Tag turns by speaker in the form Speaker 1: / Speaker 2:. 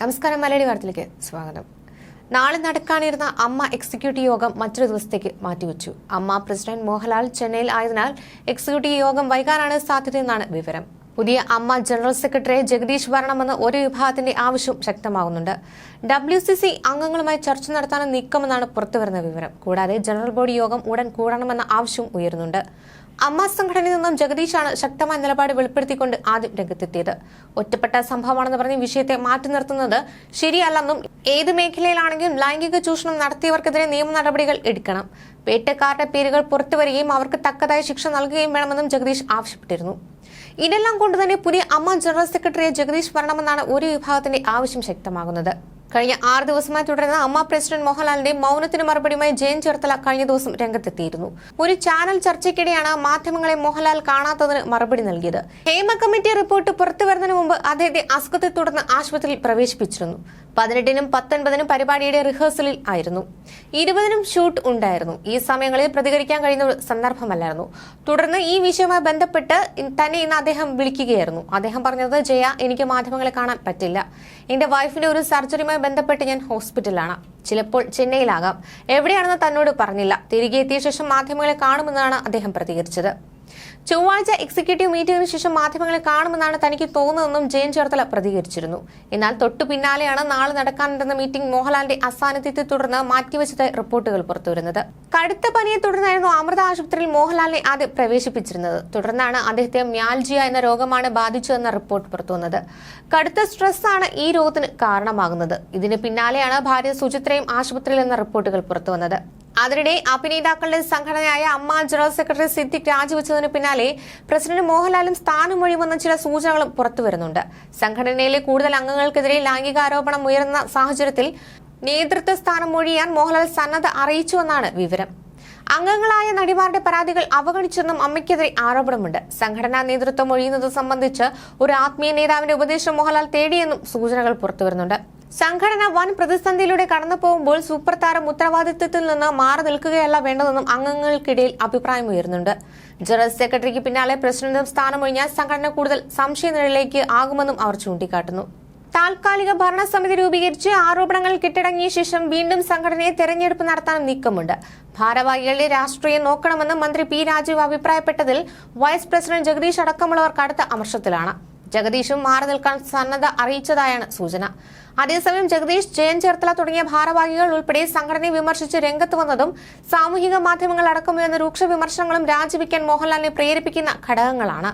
Speaker 1: നമസ്കാരം മലയാളി വാർത്തയിലേക്ക് സ്വാഗതം. നാളെ നടക്കാനിരുന്ന അമ്മ എക്സിക്യൂട്ടീവ് യോഗം മറ്റൊരു ദിവസത്തേക്ക് മാറ്റിവെച്ചു. അമ്മ പ്രസിഡന്റ് മോഹൻലാൽ ചെന്നൈയിൽ ആയതിനാൽ എക്സിക്യൂട്ടീവ് യോഗം വൈകാനാണ് സാധ്യതയെന്നാണ് വിവരം. പുതിയ അമ്മ ജനറൽ സെക്രട്ടറിയെ ജഗദീഷ് വരണമെന്ന് ഒരു വിഭാഗത്തിന്റെ ആവശ്യം ശക്തമാകുന്നുണ്ട്. ഡബ്ല്യു സി സി അംഗങ്ങളുമായി ചർച്ച നടത്താനും നീക്കമെന്നാണ് പുറത്തുവരുന്ന വിവരം. കൂടാതെ ജനറൽ ബോഡി യോഗം ഉടൻ കൂടണമെന്ന ആവശ്യം ഉയരുന്നുണ്ട്. അമ്മ സംഘടനയിൽ നിന്നും ജഗദീഷാണ് ശക്തമായ നിലപാട് വെളിപ്പെടുത്തിക്കൊണ്ട് ആദ്യം രംഗത്തെത്തിയത്. ഒറ്റപ്പെട്ട സംഭവമാണെന്ന് പറഞ്ഞ് വിഷയത്തെ മാറ്റി നിർത്തുന്നത് ശരിയല്ലെന്നും ഏത് മേഖലയിലാണെങ്കിലും ലൈംഗിക ചൂഷണം നടത്തിയവർക്കെതിരെ നിയമ നടപടികൾ എടുക്കണം. വേട്ടക്കാരുടെ പേരുകൾ പുറത്തുവരികയും അവർക്ക് തക്കതായ ശിക്ഷ നൽകുകയും വേണമെന്നും ജഗദീഷ് ആവശ്യപ്പെട്ടിരുന്നു. ഇതെല്ലാം കൊണ്ടുതന്നെ പുതിയ അമ്മ ജനറൽ സെക്രട്ടറിയെ ജഗദീഷ് വരണമെന്നാണ് ഒരു വിഭാഗത്തിന്റെ ആവശ്യം ശക്തമാകുന്നത്. കഴിഞ്ഞ ആറ് ദിവസമായി തുടരുന്ന അമ്മ പ്രസിഡന്റ് മോഹൻലാലിന്റെ മൗനത്തിന് മറുപടിയുമായി ജയൻ ചേർത്തല കഴിഞ്ഞ ദിവസം രംഗത്തെത്തിയിരുന്നു. ഒരു ചാനൽ ചർച്ചയ്ക്കിടെയാണ് മാധ്യമങ്ങളെ മോഹൻലാൽ കാണാത്തതിന് മറുപടി നൽകിയത്. ഹേമ കമ്മിറ്റി റിപ്പോർട്ട് പുറത്തുവരുന്നതിന് മുമ്പ് അദ്ദേഹത്തെ അസുഖത്തെ തുടർന്ന് ആശുപത്രിയിൽ പ്രവേശിപ്പിച്ചിരുന്നു. പതിനെട്ടിനും പത്തൊൻപതിനും പരിപാടിയുടെ റിഹേഴ്സലിൽ ആയിരുന്നു. ഇരുപതിനും ഷൂട്ട് ഉണ്ടായിരുന്നു. ഈ സമയങ്ങളിൽ പ്രതികരിക്കാൻ കഴിയുന്ന സന്ദർഭമല്ലായിരുന്നു. തുടർന്ന് ഈ വിഷയവുമായി ബന്ധപ്പെട്ട് തന്നെ ഇന്ന് അദ്ദേഹം വിളിക്കുകയായിരുന്നു. അദ്ദേഹം പറഞ്ഞത് ജയ എനിക്ക് മാധ്യമങ്ങളെ കാണാൻ പറ്റില്ല. എന്റെ വൈഫിന്റെ ഒരു സർജറിയുമായി ബന്ധപ്പെട്ട് ഞാൻ ഹോസ്പിറ്റലിലാണ്. ചിലപ്പോൾ ചെന്നൈയിലാകാം. എവിടെയാണെന്ന് തന്നോട് പറഞ്ഞില്ല. തിരികെ എത്തിയ ശേഷം മാധ്യമങ്ങളെ കാണുമെന്നാണ് അദ്ദേഹം പ്രതികരിച്ചത്. ചൊവ്വാഴ്ച എക്സിക്യൂട്ടീവ് മീറ്റിംഗിന് ശേഷം മാധ്യമങ്ങളെ കാണുമെന്നാണ് തനിക്ക് തോന്നുന്നതെന്നും ജയൻ ചേർത്തല പ്രതികരിച്ചിരുന്നു. എന്നാൽ തൊട്ടു പിന്നാലെയാണ് നാളെ നടക്കാനിരുന്ന മീറ്റിംഗ് മോഹൻലാലിന്റെ അസാന്നിധ്യത്തെ തുടർന്ന് മാറ്റിവെച്ചതായി റിപ്പോർട്ടുകൾ പുറത്തുവരുന്നത് കടുത്ത പനിയെ തുടർന്നായിരുന്നു അമൃത ആശുപത്രിയിൽ മോഹൻലാലിനെ ആദ്യം പ്രവേശിപ്പിച്ചിരുന്നത്. തുടർന്നാണ് അദ്ദേഹത്തെ മ്യാൽജിയ എന്ന രോഗമാണ് ബാധിച്ചതെന്ന റിപ്പോർട്ട് പുറത്തുവന്നത് കടുത്ത സ്ട്രെസ് ആണ് ഈ രോഗത്തിന് കാരണമാകുന്നത്. ഇതിന് പിന്നാലെയാണ് ഭാര്യ സുചിത്രയും ആശുപത്രിയിൽ എന്ന റിപ്പോർട്ടുകൾ പുറത്തുവന്നത് അതിനിടെ അഭിനേതാക്കളുടെ സംഘടനയായ അമ്മ ജനറൽ സെക്രട്ടറി സിദ്ദിഖ് രാജിവെച്ചതിന് പിന്നാലെ പ്രസിഡന്റ് മോഹൻലാലും സ്ഥാനം ഒഴിവെന്ന ചില സൂചനകളും പുറത്തുവരുന്നുണ്ട് സംഘടനയിലെ കൂടുതൽ അംഗങ്ങൾക്കെതിരെ ലൈംഗികാരോപണം ഉയർന്ന സാഹചര്യത്തിൽ നേതൃത്വ സ്ഥാനം ഒഴിയാൻ മോഹൻലാൽ സന്നദ്ധ അറിയിച്ചുവെന്നാണ് വിവരം. അംഗങ്ങളായ നടിമാരുടെ പരാതികൾ അവഗണിച്ചെന്നും അമ്മയ്ക്കെതിരെ ആരോപണമുണ്ട്. സംഘടനാ നേതൃത്വം ഒഴിയുന്നത് സംബന്ധിച്ച് ഒരു ആത്മീയ നേതാവിന്റെ ഉപദേശം മോഹൻലാൽ തേടിയെന്നും സൂചനകൾ പുറത്തുവരുന്നുണ്ട് സംഘടന വൻ പ്രതിസന്ധിയിലൂടെ കടന്നു പോകുമ്പോൾ സൂപ്പർ താരം ഉത്തരവാദിത്വത്തിൽ നിന്ന് മാറി നിൽക്കുകയല്ല വേണ്ടതെന്നും അംഗങ്ങൾക്കിടയിൽ അഭിപ്രായമുയരുന്നുണ്ട് ജനറൽ സെക്രട്ടറിക്ക് പിന്നാലെ പ്രസിഡന്റും സ്ഥാനമൊഴിഞ്ഞാൽ സംഘടന കൂടുതൽ സംശയനിലയിലേക്ക് ആകുമെന്നും അവർ ചൂണ്ടിക്കാട്ടുന്നു. താൽക്കാലിക ഭരണസമിതി രൂപീകരിച്ച് ആരോപണങ്ങൾ കെട്ടടങ്ങിയ ശേഷം വീണ്ടും സംഘടനയെ തെരഞ്ഞെടുപ്പ് നടത്താനും നീക്കമുണ്ട്. ഭാരവാഹികളുടെ രാഷ്ട്രീയം നോക്കണമെന്ന് മന്ത്രി പി രാജീവ് അഭിപ്രായപ്പെട്ടതിൽ വൈസ് പ്രസിഡന്റ് ജഗദീഷ് അടക്കമുള്ളവർ കടുത്ത അമർഷത്തിലാണ്. ജഗദീഷും മാറി നിൽക്കാൻ സന്നദ്ധ അറിയിച്ചതായാണ് സൂചന. അതേസമയം ജഗദീഷ് ജയൻ ചേർത്തല തുടങ്ങിയ ഭാരവാഹികൾ ഉൾപ്പെടെ സംഘടനയെ വിമർശിച്ച് രംഗത്ത് വന്നതും സാമൂഹിക മാധ്യമങ്ങൾ അടക്കമുയർന്ന രൂക്ഷ വിമർശനങ്ങളും രാജിവെക്കാൻ മോഹൻലാലിനെ പ്രേരിപ്പിക്കുന്ന ഘടകങ്ങളാണ്.